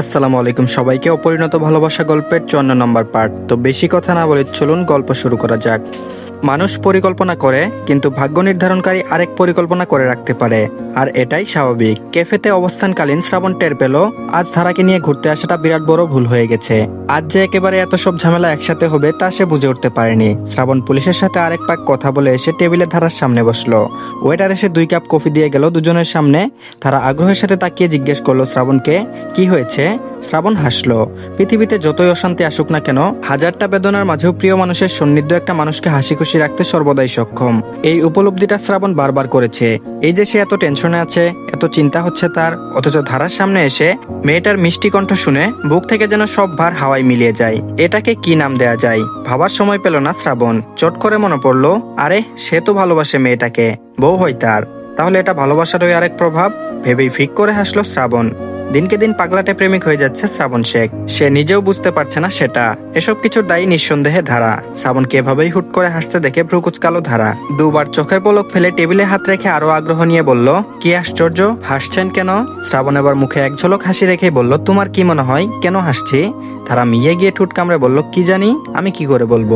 আসসালামু আলাইকুম সবাইকে অপরিণত ভালোবাসা গল্পের চুয়ান্ন নম্বর পার্ট। তো বেশি কথা না বলে চলুন গল্প শুরু করা যাক। মানুষ পরিকল্পনা করে, কিন্তু ভাগ্য নির্ধারণকারী আরেক পরিকল্পনা করে রাখতে পারে। আর এটাই স্বাভাবিক। ক্যাফেতে অবস্থানকালীন শ্রাবণ টের পেল, আজ ধারাকে নিয়ে ঘুরতে আসাটা বিরাট বড় ভুল হয়ে গেছে। আজ যে একেবারে এত সব ঝামেলা একসাথে হবে তা সে বুঝে উঠতে পারেনি। শ্রাবণ পুলিশের সাথে আরেক পাক কথা বলে এসে টেবিলের ধারার সামনে বসল। ওয়েটার এসে দুই কাপ কফি দিয়ে গেল দুজনের সামনে। তারা আগ্রহের সাথে তাকিয়ে জিজ্ঞেস করল শ্রাবণকে, কি হয়েছে? শ্রাবণ হাসলো। পৃথিবীতে যতই অশান্তি আসুক না কেন, হাজারটা বেদনার মাঝেও প্রিয় মানুষের সন্নিধ্য একটা মানুষকে হাসি খুশি রাখতে সর্বদাই সক্ষম। এই উপলব্ধিটা শ্রাবণ বারবার করেছে। এই যে সে এত টেনশনে আছে, এত চিন্তা হচ্ছে তার, অথচ ধারার সামনে এসে মেয়েটার মিষ্টি কণ্ঠ শুনে বুক থেকে যেন সব ভার হাওয়ায় মিলিয়ে যায়। এটাকে কি নাম দেয়া যায়? ভাবার সময় পেল না শ্রাবণ। চট করে মনে পড়ল, আরে, সে তো ভালোবাসে মেয়েটাকে। বউ হয় তার। তাহলে এটা ভালোবাসারই আরেক প্রভাব? ভেবেই ফিক করে হাসলো শ্রাবণ। দিনকে দিন পাগলাটে প্রেমিক হয়ে যাচ্ছে শ্রাবণ শেখ। সে নিজেও বুঝতে পারছে না সেটা। এসব কিছুর দায়ী নিঃসন্দেহে ধারা। শ্রাবণকে এভাবেই হুট করে হাসতে দেখে ভ্রুকুচকালো ধারা। দুবার চোখের পলক ফেলে টেবিলে হাত রেখে আরও আগ্রহ নিয়ে বলল, কি আশ্চর্য, হাসছেন কেন? শ্রাবণ এবার মুখে এক ঝলক হাসি রেখে বলল, তোমার কি মনে হয়? কেন হাসছি? তারা মিয়ে গিয়ে ঠুট কামড়ে বলল, কি জানি, আমি কি করে বলব?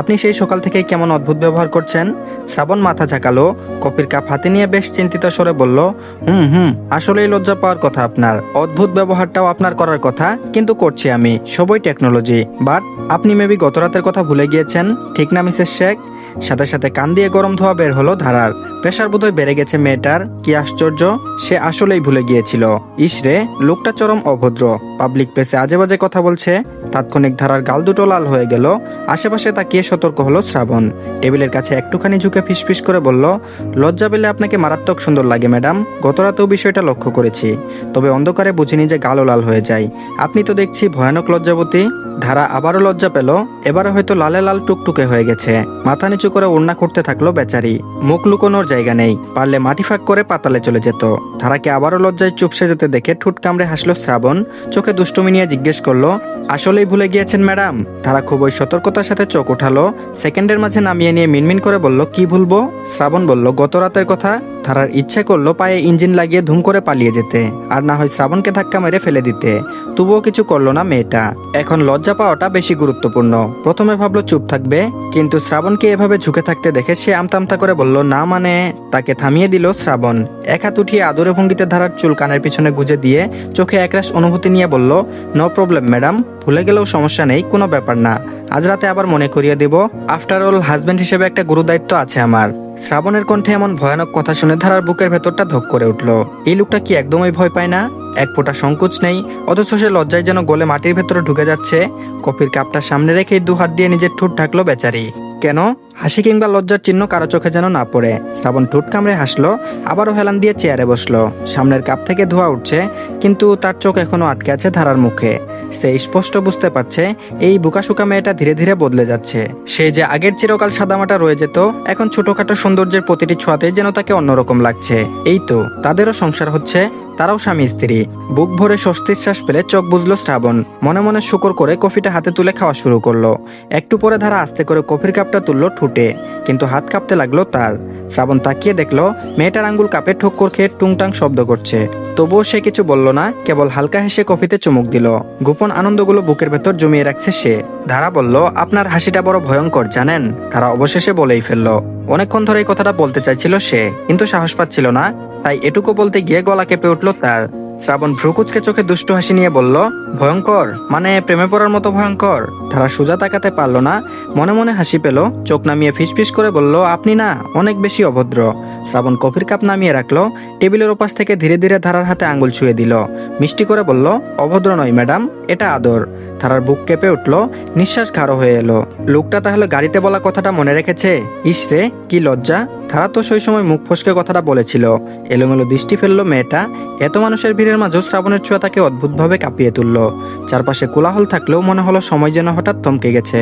আপনি সেই সকাল থেকে কেমন অদ্ভুত ব্যবহার করছেন? শ্রাবণ মাথা ঝাঁকালো কপির কাপ হাতে নিয়ে বেশ চিন্তিত স্বরে বলল, হুম হুম, আসলেই লজ্জা পাওয়ার কথা আপনার। অদ্ভুত ব্যবহারটাও আপনার করার কথা, কিন্তু করছি আমি। সবই টেকনোলজি, বাট আপনি মেবি গত রাতের কথা ভুলে গিয়েছেন। ঠিক না, মিসেস শেখ? সাথে সাথে কান দিয়ে গরম ধোয়া বের হলো ধারার। প্রেশার বোধহয় বেড়ে গেছে মেয়েটার। কি আশ্চর্য, সে আসলেই ভুলে গিয়েছিল। ইসরে লোকটা চরম অভদ্র। পাবলিক প্লেসে আজে বাজে কথা বলছে। তাৎক্ষণিক ধারার গাল দুটো লাল হয়ে গেল। আশেপাশে তাকিয়ে সতর্ক হলো শ্রাবণ। টেবিলের কাছে একটুখানি ঝুঁকে ফিসফিস করে বলল, লজ্জা পেলে আপনাকে মারাত্মক সুন্দর লাগে, ম্যাডাম। গত রাতেও বিষয়টা লক্ষ্য করেছি। তবে অন্ধকারে বুঝিনি যে গালও লাল হয়ে যায়। আপনি তো দেখছি ভয়ানক লজ্জাবতী। ধারা আবারও লজ্জা পেল। এবারে হয়তো লালে লাল টুকটুকে হয়ে গেছে। মাথা নিচু করে ওড়না করতে থাকল বেচারি। মুখ লুকোনোর জায়গা নেই। পারলে মাটি ফাঁক করে পাতালে চলে যেত। ধারাকে আবারও লজ্জায় চুপসে যেতে দেখে ঠুট কামড়ে হাসলো শ্রাবণ। চোখে দুষ্টুমি নিয়ে জিজ্ঞেস করল, আসলেই ভুলে গিয়েছেন ম্যাডাম? ধারা খুবই সতর্কতার সাথে চোখ উঠালো। সেকেন্ডের মাঝে নামিয়ে নিয়ে মিনমিন করে বলল, কি ভুলবো? শ্রাবণ বলল, গত রাতের কথা। ধারার ইচ্ছে করল পায়ে ইঞ্জিন লাগিয়ে ধুম করে পালিয়ে যেতে, আর না হয় শ্রাবণকে ধাক্কা মেরে ফেলে দিতে। তবুও কিছু করল না মেয়েটা। এখন লজ্জা পাওয়াটা বেশি গুরুত্বপূর্ণ। প্রথমে ভাবলো চুপ থাকবে, কিন্তু শ্রাবণকে এভাবে ঝুঁকে থাকতে দেখে সে আমতামতা করে বলল, না মানে তাকে থামিয়ে দিল শ্রাবণ। এক হাত উঠিয়ে আদরে ভঙ্গিতে ধারার চুল কানের পিছনে গুজে দিয়ে চোখে একরাশ অনুভূতি নিয়ে বলল, নো প্রবলেম, ম্যাডাম, ভুলে গেলেও সমস্যা নেই, কোনো ব্যাপার না। আজ রাতে আবার মনে করিয়ে দেব, আফটার অল হাজব্যান্ড হিসেবে একটা গুরুদায়িত্ব আছে আমার। শ্রাবণের কণ্ঠে এমন ভয়ানক কথা শুনে ধারার বুকের ভেতরটা ধক করে উঠল। এই লোকটা কি একদমই ভয় পায় না? এক ফোঁটা সংকোচ নেই, অথচ সে লজ্জায় যেন গলে মাটির ভেতরে ঢুকে যাচ্ছে। কফির কাপটা সামনে রেখে দু হাত দিয়ে নিজের ঠোঁট ঢাকলো বেচারি। কেন? হাসি কিংবা লজ্জার চিহ্ন কারও চোখে যেন না পড়ে। শ্রাবণ ঠোঁট কামড়ে হাসলো, আবারও হেলান দিয়ে চেয়ারে বসল। সামনের কাপ থেকে ধোয়া উঠছে, কিন্তু তার চোখ এখনও আটকে আছে ধারার মুখে। সে স্পষ্ট বুঝতে পারছে, এই বুকাশুকা মেয়েটা ধীরে ধীরে বদলে যাচ্ছে। সে যে আগের চিরকাল সাদামাটা রয়ে যেত, এখন ছোটখাটো সৌন্দর্যের প্রতিটি ছোঁয়াতে যেন তাকে অন্যরকম লাগছে। এই তো, তাদেরও সংসার হচ্ছে। তারাও স্বামী স্ত্রী। বুক ভরে স্বস্তির শ্বাস পেলে চোখ বুঝল শ্রাবণ। মনে মনে শুকর করে কফিটা হাতে তুলে খাওয়া শুরু করল। একটু পরে ধারা আস্তে করে কফির কাপটা তুললো ঠুটে, কিন্তু হাত কাঁপতে লাগল তার। শ্রাবণ তাকিয়ে দেখল, মেয়েটার আঙ্গুল কাপে ঠোক্কর খেয়ে টুংটাং শব্দ করছে। তবুও সে কিছু বলল না, কেবল হালকা হেসে কফিতে চুমুক দিল। গোপন আনন্দগুলো বুকের ভেতর জমিয়ে রাখছে সে। ধারা বলল, আপনার হাসিটা বড় ভয়ঙ্কর, জানেন? তারা অবশেষে বলেই ফেলল। অনেকক্ষণ ধরে এই কথাটা বলতে চাইছিল সে, কিন্তু সাহস পাচ্ছিল না, তাই এটুকু বলতে গিয়ে গলা কেঁপে উঠল তার। শ্রাবণ ভ্রুকুচকে চোখে দুষ্টু হাসি নিয়ে বলল, ভয়ঙ্কর মানে প্রেমে পড়ার মতো ভয়ঙ্কর। তারা সোজা তাকাতে পারল না, মনে মনে হাসি পেল, চোখ নামিয়ে ফিসফিস করে বলল, আপনি না, অনেক বেশি অভদ্র। শ্রাবণ কফির কাপ নামিয়ে রাখল, টেবিলের ওপাশ থেকে ধীরে ধীরে ধারার হাতে আঙ্গুল ছুঁয়ে দিল। মিষ্টি করে বলল, অভদ্র নয়, ম্যাডাম, এটা আদর। ধারার বুক কেঁপে উঠল, নিঃশ্বাস ঘাড়ো হয়ে এলো। লোকটা তাহলে গাড়িতে বলা কথাটা মনে রেখেছে? ইসরে কি লজ্জা। ধারা তো সেই সময় মুখ ফসকে কথাটা বলেছিল। এলোমেলো দৃষ্টি ফেলল মেয়েটা। এত মানুষের ভিড়ের মাঝেও শ্রাবণের ছোঁয়া তাকে অদ্ভুতভাবে কাঁপিয়ে তুলল। চারপাশে কোলাহল থাকলেও মনে হলো সময় যেন হঠাৎ থমকে গেছে।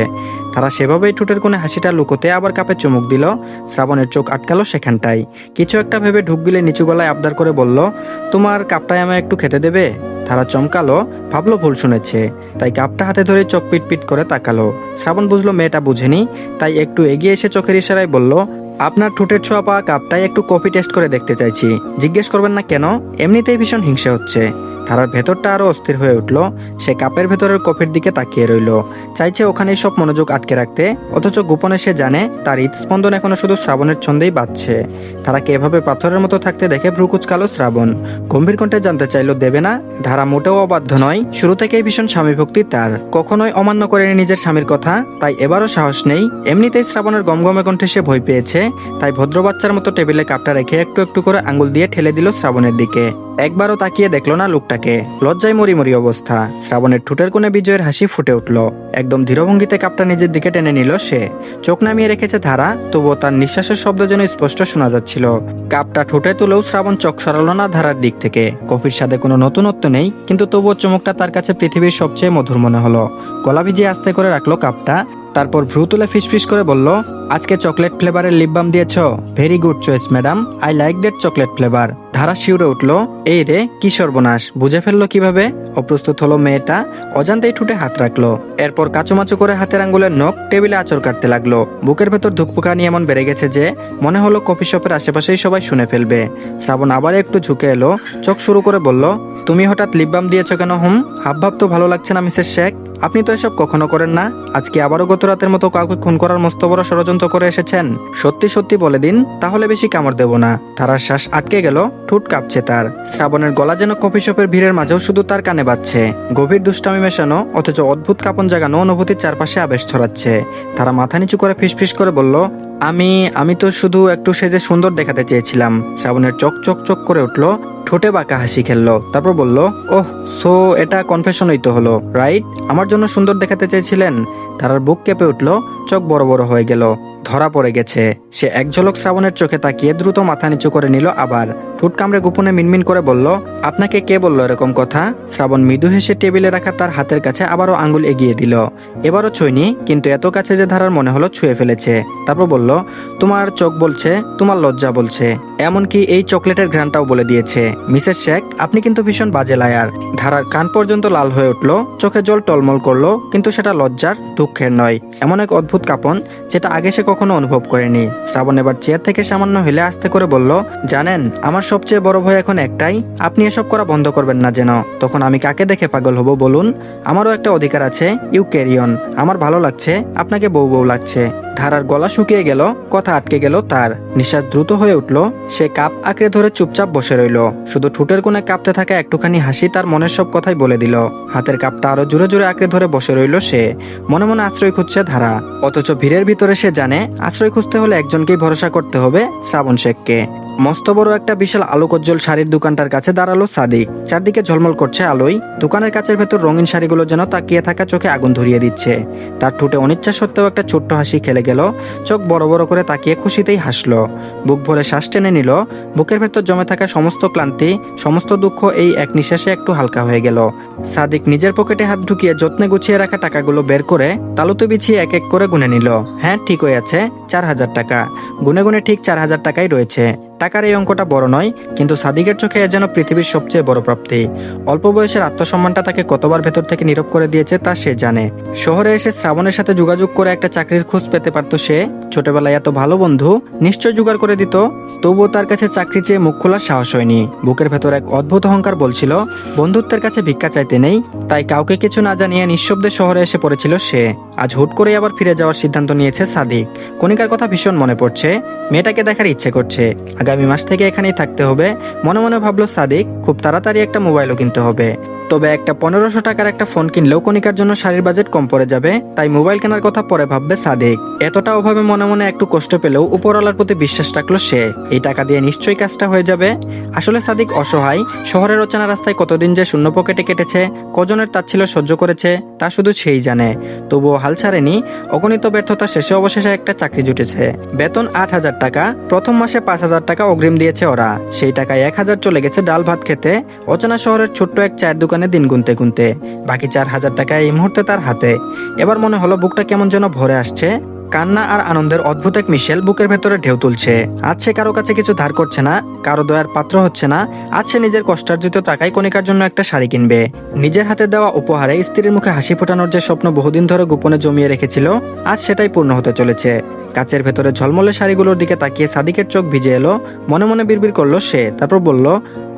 তারা সেভাবেই ঠোঁটের কোণে হাসিটা লুকোতে আবার কাপে চুমুক দিল। শ্রাবণের চোখ আটকালো সেখানটাই কিছু একটা ভেবে ঢুক গিলে নিচু গলায় আবদার করে বলল, তোমার কাপটায় আমায় একটু খেতে দেবে? তারা চমকালো, ভাবলো ভুল শুনেছে। তাই কাপটা হাতে ধরে চোখ পিটপিট করে তাকালো। শ্রাবণ বুঝলো মেয়েটা বুঝেনি, তাই একটু এগিয়ে এসে চোখের ইশারায় বলল আপনার ঠোঁটের ছোঁয়া পাওয়া কাপটাই একটু কফি টেস্ট করে দেখতে চাইছি। জিজ্ঞেস করবেন না কেন? এমনিতেই ভীষণ হিংসে হচ্ছে। ধারার ভেতরটা আরও অস্থির হয়ে উঠল। সে কাপের ভেতরের কফির দিকে তাকিয়ে রইল। চাইছে ওখানে সব মনোযোগ আটকে রাখতে, অথচ গোপনে সে জানে তার হৃদস্পন্দন এখনও শুধু শ্রাবণের ছন্দেই বাজছে। তারাকে এভাবে পাথরের মতো থাকতে দেখে ভ্রুকুচকালো শ্রাবণ। গম্ভীর কণ্ঠে জানতে চাইলো, দেবে না, ধারা মোটেও অবাধ্য নয়। শুরু থেকেই ভীষণ স্বামী ভক্তি তার। কখনোই অমান্য করেনি নিজের স্বামীর কথা, তাই এবারও সাহস নেই। এমনিতেই শ্রাবণের গমগমে কণ্ঠে সে ভয় পেয়েছে, তাই ভদ্র বাচ্চার মতো টেবিলে কাপটা রেখে একটু একটু করে আঙুল দিয়ে ঠেলে দিল শ্রাবণের দিকে। একবারও তাকিয়ে দেখল না লোকটাকে। লজ্জায় মরি মরি অবস্থা। শ্রাবণের ঠোঁটের কোণে বিজয়ের হাসি ফুটে উঠল। একদম ধীরভঙ্গিতে কাপটা নিজের দিকে টেনে নিল সে। চোখ নামিয়ে রেখেছে ধারা, তবুও তার নিঃশ্বাসের শব্দ যেন স্পষ্ট শোনা যাচ্ছিল। কাপটা ঠোঁটে তুলেও শ্রাবণ চোখ সরালো না ধারার দিক থেকে। কফির সাথে কোনো নতুনত্ব নেই, কিন্তু তবুও চমকটা তার কাছে পৃথিবীর সবচেয়ে মধুর মনে হলো। গলা ভিজিয়ে আস্তে করে রাখল কাপটা। তারপর ভ্রু তুলে ফিসফিস করে বলল, আজকে চকলেট ফ্লেভারের লিপ বাম দিয়েছ? Very good choice madam I like that chocolate flavour Dhara শিউরে উঠল, এই রে, কি সর্বনাশ। বুঝে ফেলল কীভাবে? অপ্রস্তুত হলো মেয়েটা, অজান্তেই ঠুটে হাত রাখল। এরপর কাচুমাচু করে হাতের আঙ্গুলের নখ টেবিলে আচর কাটতে লাগল। বুকের ভেতর ধুকপুকানি এমন বেড়ে গেছে যে, মনে হলো কফি শপের আশেপাশেই সবাই শুনে ফেলবে। শ্রাবণ আবার একটু ঝুঁকে এলো, চোখ শুরু করে বলল, তুমি হঠাৎ লিপ বাম দিয়েছ কেন, হুম? হাব ভাব তো ভালো লাগছে না, মিসেস শেখ। আপনি তো এসব কখনো করেন না? আজকে আবারও গত রাতের মতো কাউকে খুন করার মস্ত বড় ষড়যন্ত্র করে এসেছেন। সত্যি সত্যি বলে দিন, তাহলে বেশি কামড় দেব না। তারার শ্বাস আটকে গেল, ঠুট কাঁপছে তার। শ্রাবণের গলা যেন কফি শপের ভিড়ের মাঝেও শুধু তার কানে বাজছে। গভীর দুষ্টামি মেশানো, অথচ অদ্ভুত কাপন জাগানো অনুভূতির চারপাশে আবেশ ছড়াচ্ছে। তারা মাথা নিচু করে ফিসফিস করে বলল, আমি আমি তো শুধু একটু সেজে সুন্দর দেখাতে চেয়েছিলাম। শ্রাবণের চোখ চোখ চোখ করে উঠল ঠোঁটে বাঁকা হাসি খেললো। তারপর বলল, ওহ, সো এটা কনফেশন হইতে হলো রাইট আমার জন্য সুন্দর দেখাতে চেয়েছিলেন? তারার বুক কেঁপে উঠল, চোখ বড় বড় হয়ে গেল। ধরা পড়ে গেছে। সে এক ঝলক শ্রাবণের চোখে তাকিয়ে দ্রুত মাথা নিচু করে নিল আবার। ঠোঁট কামড়ে গোপনে মিনমিন করে বলল, আপনাকে কে বলল এরকম কথা? শ্রাবণ মৃদু হেসে টেবিলে রাখা তার হাতের কাছে আবারও আঙ্গুল এগিয়ে দিল। এবারও ছুঁয়নি কিন্তু এত কাছে যে ধারার মনে হলো ছুঁয়ে ফেলেছে। তারপর বলল, তোমার চোখ বলছে, তোমার লজ্জা বলছে, এমনকি এই চকলেটের ঘ্রাণটাও বলে দিয়েছে। মিসেস শেখ, আপনি কিন্তু ভীষণ বাজে লায়ার। ধারার কান পর্যন্ত লাল হয়ে উঠল, চোখে জল টলমল করল, কিন্তু সেটা লজ্জার, দুঃখের নয়। এমন এক অদ্ভুত কাপন, যেটা আগে সে কখনো অনুভব করেনি। শ্রাবণ এবার চেয়ার থেকে সামান্য হেলে আসতে করে বলল, জানেন, আমার সবচেয়ে বড় ভয় এখন একটাই, আপনি এসব করা বন্ধ করবেন না যেন। তখন আমি কাকে দেখে পাগল হব বলুন? আমারও একটা অধিকার আছে ইউ ক্যারিয়ন আমার ভালো লাগছে, আপনাকে বউ বউ লাগছে। ধারার গলা শুকিয়ে গেল, কথা আটকে গেল তার। নিঃশ্বাস দ্রুত হয়ে উঠল, সে কাপ আঁকড়ে ধরে চুপচাপ বসে রইল। শুধু ঠোঁটের কোণে কাঁপতে থাকা একটুখানি হাসি তার মনের সব কথাই বলে দিল। হাতের কাপটা আরও জোরে জোরে আঁকড়ে ধরে বসে রইল সে। মনে মনে আশ্রয় খুঁজছে ধারা। অথচ ভিড়ের ভিতরে সে জানে, আশ্রয় খুঁজতে হলে একজনকেই ভরসা করতে হবে শ্রাবণ শেখকে। মস্ত বড় একটা বিশাল আলোকজ্জ্বল শাড়ির দোকানটার কাছে দাঁড়াল সাদিক। চারদিকে ঝলমল করছে আলোয় দোকানের কাছের ভেতর রঙিন শাড়িগুলো যেন তাকিয়ে থাকা চোখে আগুন ধরিয়ে দিচ্ছে। তার ঠোঁটে অনিচ্ছা সত্ত্বেও একটা ছোট্ট হাসি খেলে গেল। চোখ বড় বড় করে তাকিয়ে খুশিতেই হাসলো। বুক ভরে শ্বাস টেনে নিল। বুকের ভেতর জমে থাকা সমস্ত ক্লান্তি, সমস্ত দুঃখ এই এক নিঃশ্বাসে একটু হালকা হয়ে গেল। সাদিক নিজের পকেটে হাত ঢুকিয়ে যত্নে গুছিয়ে রাখা টাকাগুলো বের করে তালুতে বিছিয়ে এক এক করে গুনে নিল। হ্যাঁ ঠিক হয়ে আছে, চার হাজার টাকা। গুনে গুনে ঠিক চার হাজার টাকাই রয়েছে। টাকার এই অঙ্কটা বড় নয়, কিন্তু সাদিকের চোখে এ যেন পৃথিবীর সবচেয়ে বড় প্রাপ্তি। অল্প বয়সের আত্মসম্মানটা তাকে কতবার ভেতর থেকে নীরব করে দিয়েছে তা সে জানে। শহরে এসে শ্রাবণের সাথে যোগাযোগ করে একটা চাকরির খোঁজ পেতে পারত সে। ছোটবেলায় এত ভালো বন্ধু, নিশ্চয় জোগাড় করে দিত। তবুও তার কাছে চাকরি চেয়ে মুখ খোলার সাহস হয়নি। বুকের ভেতর এক অদ্ভুত অহংকার বলছিল, বন্ধুত্বের কাছে ভিক্ষা চাইতে নেই, তাই কাউকে কিছু না জানিয়ে নিঃশব্দে শহরে এসে পড়েছিল সে। আজ হুট করে আবার ফিরে যাওয়ার সিদ্ধান্ত নিয়েছে সাদিক। কণিকার কথা ভীষণ মনে পড়ছে। মেয়েটাকে দেখার ইচ্ছে করছে। আগামী মাস থেকে এখানেই থাকতে হবে। মনে মনে ভাবলো সাদিক, খুব তাড়াতাড়ি একটা মোবাইলও কিনতে হবে। তবে একটা পনেরোশো টাকার একটা ফোন কিনলেও কণিকার জন্য শাড়ির বাজেট কম পড়ে যাবে, তাই মোবাইল কেনার কথা পরে ভাববে সাদিক। এতটা অভাবে মনে মনে একটু কষ্ট পেলেও উপরওয়ালার প্রতি বিশ্বাস রাখল সে। এই টাকা দিয়ে নিশ্চয়ই কাজটা হয়ে যাবে। আসলে সাদিক অসহায়। শহরের অচেনা রাস্তায় কতদিন যে শূন্য পকেটে কেটেছে, কজনের তাচ্ছিল সহ্য করেছে, তা শুধু সেই জানে। তবুও হাল ছাড়েনি। অগণিত ব্যর্থতা শেষে অবশেষে একটা চাকরি জুটেছে। বেতন আট হাজার টাকা, প্রথম মাসে পাঁচ হাজার টাকা অগ্রিম দিয়েছে ওরা। সেই টাকায় এক হাজার চলে গেছে ডাল ভাত খেতে। অচেনা শহরের ছোট্ট এক চায়ের দোকানে দিন গুনতে গুনতে। বাকি চার হাজার টাকা এই মুহূর্তে তার হাতে। এবার মনে হলো বুকটা কেমন যেন ভরে আসছে। কান্না আর আনন্দের অদ্ভুত এক মিশেল বুকের ভেতরে ঢেউ তুলছে। আজ সে কারও কাছে কিছু ধার করছে না, কারও দয়ার পাত্র হচ্ছে না, আজ সে নিজের কষ্টার্জিত টাকায় কণিকার জন্য একটা শাড়ি কিনবে। নিজের হাতে দেওয়া উপহারে স্ত্রীর মুখে হাসি ফোটানোর যে স্বপ্ন বহুদিন ধরে গোপনে জমিয়ে রেখেছিল, আজ সেটাই পূর্ণ হতে চলেছে। কাচের ভেতরে ঝলমলে শাড়িগুলোর দিকে তাকিয়ে সাদিকের চোখ ভিজে এলো, মনে মনে বিড়বিড় করল সে, তারপর বলল,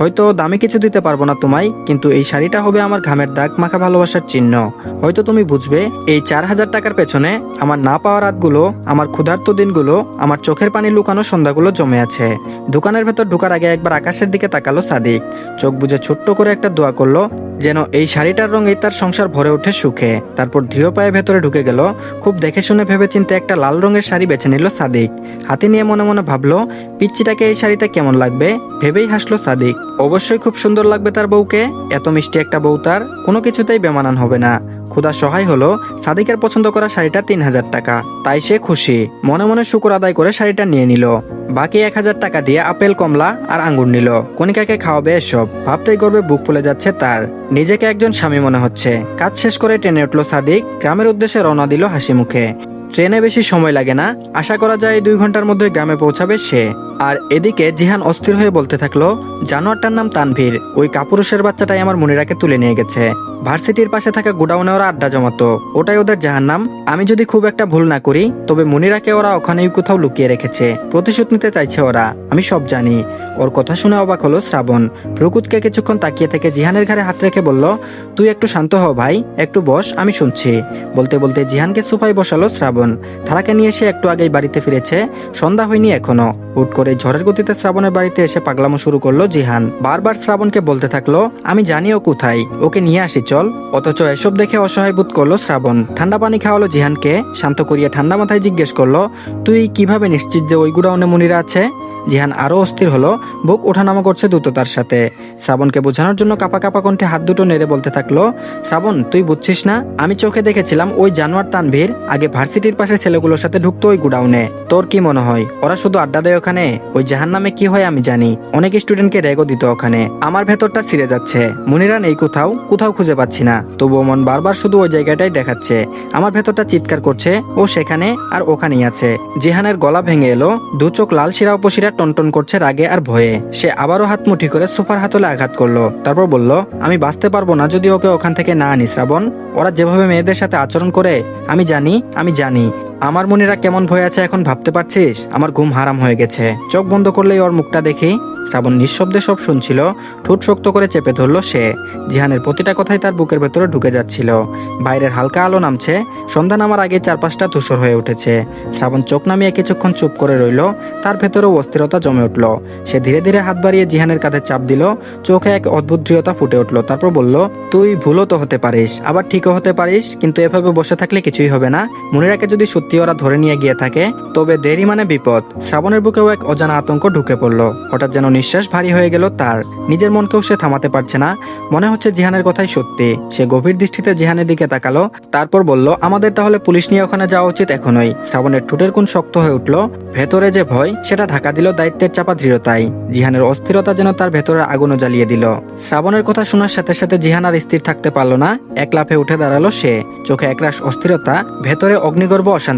হয়তো দামি কিছু দিতে পারব না তোমায়, কিন্তু এই শাড়িটা হবে আমার ঘামের দাগ মাখা ভালোবাসার চিহ্ন। হয়তো তুমি বুঝবে, এই চার হাজার টাকার পেছনে আমার না পাওয়া রাতগুলো, আমার ক্ষুধার্ত দিনগুলো, আমার চোখের পানি লুকানো সন্ধ্যাগুলো জমে আছে। দোকানের ভেতর ঢোকার আগে একবার আকাশের দিকে তাকালো সাদিক। চোখ বুজে ছোট্ট করে একটা দোয়া করল, যেন এই শাড়িটার রঙেই তার সংসার ভরে ওঠে সুখে। তারপর ধীর পায়ে ভেতরে ঢুকে গেল, খুব দেখে শুনে ভেবে চিন্তে একটা লাল রঙের শাড়ি বেছে নিল সাদিক। হাতে নিয়ে মনে মনে ভাবলো, পিচ্চিটাকে এই শাড়িটা কেমন লাগবে? ভেবেই হাসলো সাদিক। অবশ্যই খুব সুন্দর লাগবে তার বউকে। এত মিষ্টি একটা বউ তার কোনো কিছুতেই বেমানান হবে না। ক্ষুদা সহায় হলো সাদিকের পছন্দ করা শাড়িটা তিন হাজার টাকা। তাই সে খুশি। মনে মনে শুকুর আদায় করে শাড়িটা নিয়ে নিল। বাকি এক হাজার টাকা দিয়ে আপেল, কমলা আর আঙ্গুর নিল। কণিকাকে খাওয়াবে এসব। ভাবতেই গর্বে বুক ফুলে যাচ্ছে তার। নিজেকে একজন স্বামী মনে হচ্ছে। কাজ শেষ করে ট্রেনে উঠল সাদিক। গ্রামের উদ্দেশ্যে রওনা দিল হাসি মুখে। ট্রেনে বেশি সময় লাগে না। আশা করা যায় দুই ঘণ্টার মধ্যে গ্রামে পৌঁছাবে সে। আর এদিকে জিহান অস্থির হয়ে বলতে থাকল, জানোয়ারটার নাম তানভীর। ওই কাপুরুষের বাচ্চাটাই আমার মনিরাকে তুলে নিয়ে গেছে। ভার্সিটির পাশে থাকা গোডাউনে ওরা আড্ডা জমাতো। ওটাই ওদের জাহান নাম আমি যদি খুব একটা ভুল না করি, তবে মনিরাকে ওরা ওখানেই কোথাও লুকিয়ে রেখেছে। প্রতিশোধ নিতে চাইছে ওরা, আমি সব জানি। ওর কথা শুনে অবাক হলো শ্রাবণ। প্রকুতকে কিছুক্ষণ তাকিয়ে থেকে জিহানের ঘাড়ে হাত রেখে বলল, তুই একটু শান্ত হ ভাই, একটু বস, আমি শুনছি। বলতে বলতে জিহানকে সোফায় বসালো শ্রাবণ। থারাকে নিয়ে এসে একটু আগেই বাড়িতে ফিরেছে। সন্ধ্যা হয়নি এখনও। হুট করে ঝড়ের গতিতে শ্রাবণের বাড়িতে এসে পাগলামো শুরু করল জিহান। বারবার শ্রাবণকে বলতে থাকল, আমি জানি ও কোথায়, ওকে নিয়ে আসি চল অথচ এসব দেখে অসহায় বোধ করল শ্রাবণ। ঠান্ডা পানি খাওয়ালো জিহানকে, শান্ত করিয়া ঠান্ডা মাথায় জিজ্ঞেস করল, তুই কীভাবে নিশ্চিত যে ওই গুড়াউনে মুনিরা আছে? জিহান আরও অস্থির হলো, বুক ওঠানামা করছে দ্রুততার সাথে। শ্রাবণকে বোঝানোর জন্য কাপা কাপা কণ্ঠে হাত দুটো নেড়ে বলতে থাকল শ্রাবণ তুই বুঝছিস না? আমি চোখে দেখেছিলাম ওই জানোয়ার তানভীর আগে ভার্সিটির পাশে ছেলেগুলোর সাথে ঢুকতো ওই গুডাউনে। তোর কি মনে হয়? ওরা শুধু আড্ডা দেয় ওখানে? ওই জাহান নামে কি হয় আমি জানি। অনেক স্টুডেন্টকে রেগো দিত ওখানে। আমার ভেতরটা ছিঁড়ে যাচ্ছে। মনিরা নেই কোথাও কোথাও খুঁজে পাচ্ছি না। তবুও মন বারবার শুধু ওই জায়গাটাই দেখাচ্ছে। আমার ভেতরটা চিৎকার করছে, ও সেখানে আর ওখানেই আছে। জিহানের গলা ভেঙে এলো, দু চোখ লাল শিরা উপশিরা টনটন করছে রাগে আর ভয়ে। সে আবারও হাত মুঠি করে সোফার হাতলে আঘাত করল। তারপর বলল, আমি বাঁচতে পারব না যদি ওকে ওখান থেকে না আনি শ্রাবণ ওরা যেভাবে মেয়েদের সাথে আচরণ করে, আমি জানি আমি জানি। আমার মনিরা কেমন ভয় আছে এখন ভাবতে পারছিস? আমার ঘুম হারাম হয়ে গেছে। চোখ বন্ধ করলেই ওর মুখটা দেখি। শ্রাবণ নিঃশব্দে সব শুনছিল। ঠোঁট শক্ত করে চেপে ধরলো সে। জিহানের প্রতিটা কথাই তার বুকের ভেতরে ঢুকে যাচ্ছিল। বাইরের হালকা আলো নামছে। সন্ধ্যা নামার আগে চারপাশটা ধূসর হয়ে উঠেছে। শ্রাবণ চোখ নামিয়ে কিছুক্ষণ চুপ করে রইল। তার ভেতরেও অস্থিরতা জমে উঠল। সে ধীরে ধীরে হাত বাড়িয়ে জিহানের কাঁধে চাপ দিল। চোখে এক অদ্ভুত দৃঢ়তা ফুটে উঠল। তারপর বলল, তুই ভুলও তো হতে পারিস। আবার ঠিকও হতে পারিস, কিন্তু এভাবে বসে থাকলে কিছুই হবে না। মনিরাকে যদি ওরা ধরে নিয়ে গিয়ে থাকে, তবে দেরি মানে বিপদ। শ্রাবণের বুকেও এক অজানা আতঙ্ক ঢুকে পড়ল। হঠাৎ যেন নিঃশ্বাস ভারী হয়ে গেল তার। নিজের মনকেও সে থামাতে পারছে না। মনে হচ্ছে জিহানের কথাই সত্যি। সে গভীর দৃষ্টিতে জিহানের দিকে তাকালো, তারপর বলল, আমাদের তাহলে পুলিশ নিয়ে ওখানে যাওয়া উচিত এখনই। শ্রাবণের ঠোঁটের কোন শক্ত হয়ে উঠল। ভেতরে যে ভয়, সেটা ঢাকা দিল দায়িত্বের চাপা দৃঢ়তাই জিহানের অস্থিরতা যেন তার ভেতরের আগুনও জ্বালিয়ে দিল। শ্রাবণের কথা শোনার সাথে সাথে জিহান আর স্থির থাকতে পারল না। এক লাফে উঠে দাঁড়াল সে। চোখে একরাশ অস্থিরতা, ভেতরে অগ্নিগর্ভ অশান্তি।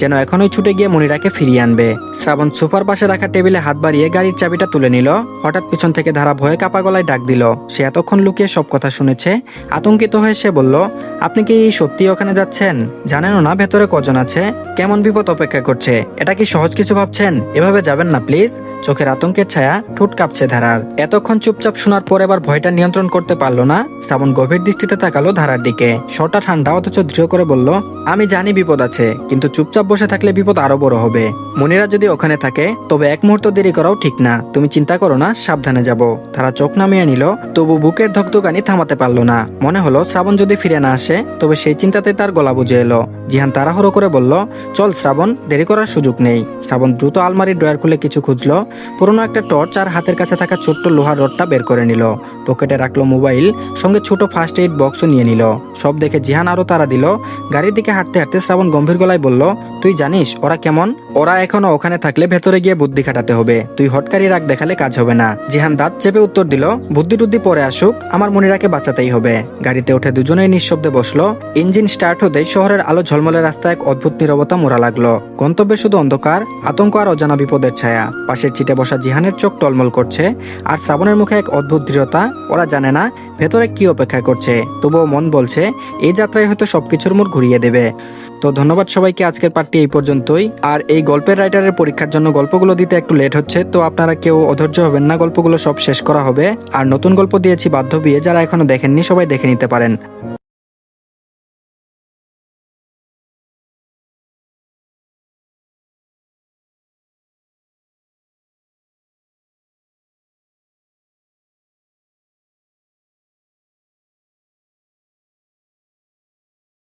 যেন এখনই ছুটে গিয়ে মনিরাকে ফিরিয়ে আনবে। শ্রাবণ সুপার পাশে রাখা টেবিলে হাত বাড়িয়ে গাড়ির চাবিটা তুলে নিল। হঠাৎ পিছন থেকে ধারা ভয়ে কাপা গলায় ডাক দিল। সে এতক্ষণ লুকিয়ে সব কথা শুনেছে। আতঙ্কিত হয়ে সে বলল, আপনি কি সত্যি ওখানে যাচ্ছেন? জানেনও না ভেতরে কজন আছে? কেমন বিপদ অপেক্ষা করছে? এটা কি সহজ কিছু ভাবছেন? এভাবে যাবেন না, প্লিজ? চোখের আতঙ্কের ছায়া ঠোঁট কাঁপছে ধারার। এতক্ষণ চুপচাপ শোনার পর এবার ভয়টা নিয়ন্ত্রণ করতে পারল না। শ্রাবণ গভীর দৃষ্টিতে তাকালো ধারার দিকে। শরটা ঠান্ডা অথচ দৃঢ় করে বলল, আমি জানি বিপদ আছে, কিন্তু চুপচাপ বসে থাকলে বিপদ আরও বড় হবে। মনিরা যদি ওখানে থাকে, তবে এক মুহূর্ত দেরি করাও ঠিক না। তুমি চিন্তা করো না, সাবধানে যাব। তারা চোখ নামিয়ে নিল, তবু বুকের ধকধকানি থামাতে পারল না। মনে হলো, শ্রাবণ যদি ফিরে না আসে, তবে সেই চিন্তাতে তার গলা বুঝে এলো। জিহান তাড়াহুড়ো করে বলল, চল শ্রাবণ, দেরি করার সুযোগ নেই। শ্রাবণ দ্রুত আলমারির ড্রয়ার খুলে কিছু খুঁজলো। পুরনো একটা টর্চ আর হাতের কাছে থাকা ছোট্ট লোহার রডটা বের করে নিল। পকেটে রাখল মোবাইল, সঙ্গে ছোট ফার্স্ট এইড বক্সও নিয়ে নিল। সব দেখে জিহান আরও তারা দিল। গাড়ির দিকে হাঁটতে হাঁটতে শ্রাবণ গম্ভীর গলায় বলল, তুই জানিস, ওরা কেমন? ওরা এখনও ওখানে থাকলে ভেতরে গিয়ে বুদ্ধি খাটাতে হবে। তুই হটকারি রাগ দেখালে কাজ হবে না। জিহান দাঁত চেপে উত্তর দিল, বুদ্ধি টুদ্ধি পরে আসুক, আমার মনিরাকে বাঁচাতেই হবে। গাড়িতে উঠে দুজনেই নিঃশব্দে বসল। ইঞ্জিন স্টার্ট হতেই শহরের আলো ঝলমলে রাস্তায় এক অদ্ভুত নীরবতা মোড়া লাগল। গন্তব্যে শুধু অন্ধকার, আতঙ্ক আর অজানা বিপদের ছায়া। পাশের চিটে বসা জিহানের চোখ টলমল করছে, আর শ্রাবণের মুখে এক অদ্ভুত দৃঢ়তা, ওরা জানে না ভেতরে কি অপেক্ষা করছে। তবুও মন বলছে এই যাত্রায় হয়তো সবকিছুর মোড় ঘুরিয়ে দেবে। তো ধন্যবাদ সবাইকে, আজকের পার্টি এই পর্যন্তই। আর এই গল্পের রাইটারের পরীক্ষার জন্য গল্পগুলো দিতে একটু লেট হচ্ছে, তো আপনারা কেউ অধৈর্য হবেন না, গল্পগুলো সব শেষ করা হবে। আর নতুন গল্প দিয়েছি বাধ্য বিয়ে যারা এখনও দেখেননি, সবাই দেখে নিতে পারেন।